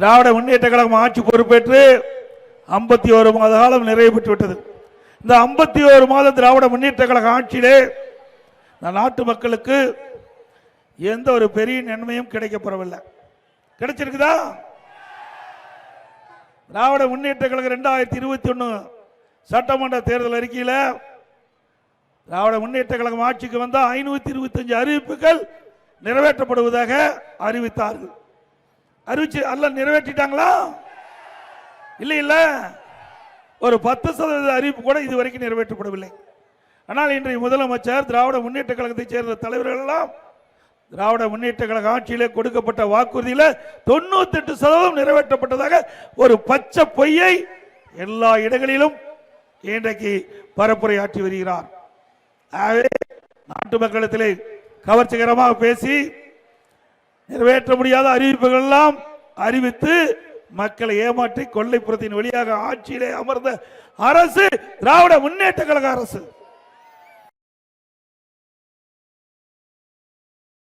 திராவிட முன்னேற்ற கழகம் ஆட்சி பொறுப்பேற்று ஐம்பத்தி ஒரு மாத காலம் நிறைவு பெற்று விட்டது இந்த ஐம்பத்தி ஒரு மாதம் திராவிட முன்னேற்ற கழக ஆட்சியிலே இந்த நாட்டு மக்களுக்கு எந்த ஒரு பெரிய நன்மையும் கிடைக்கப்பெறவில்லை. கிடைச்சிருக்குதா? திராவிட முன்னேற்ற கழகம் ரெண்டாயிரத்தி இருபத்தி ஒன்று சட்டமன்ற தேர்தல் அறிக்கையில் திராவிட முன்னேற்ற கழகம் ஆட்சிக்கு வந்தால் ஐநூற்றி இருபத்தஞ்சு அறிவிப்புகள் நிறைவேற்றப்படுவதாக அறிவித்தார்கள். அறிவிச்சு அல்ல நிறைவேற்றிட்டாங்களா? இல்லை இல்லை. ஒரு பத்து சதவீத அறிவிப்பு கூட இது வரைக்கும் நிறைவேற்றப்படவில்லை. ஆனால் இன்றைய முதலமைச்சர் திராவிட முன்னேற்ற கழகத்தைச் சேர்ந்த தலைவர்கள் எல்லாம் திராவிட முன்னேற்ற கழக ஆட்சியிலே கொடுக்கப்பட்ட வாக்குறுதியில் தொண்ணூத்தெட்டு சதவீதம் நிறைவேற்றப்பட்டதாக ஒரு பச்சை பொய்யை எல்லா இடங்களிலும் இன்றைக்கு பரப்புரையாற்றி வருகிறார். ஆகவே நாட்டு மக்களிடத்திலே கவர்ச்சிகரமாக பேசி நிறைவேற்ற முடியாத அறிவிப்புகள் எல்லாம் அறிவித்து மக்களை ஏமாற்றி கொள்ளைப்புறத்தின் வழியாக ஆட்சியிலே அமர்ந்த அரசு திராவிட முன்னேற்ற கழக அரசு.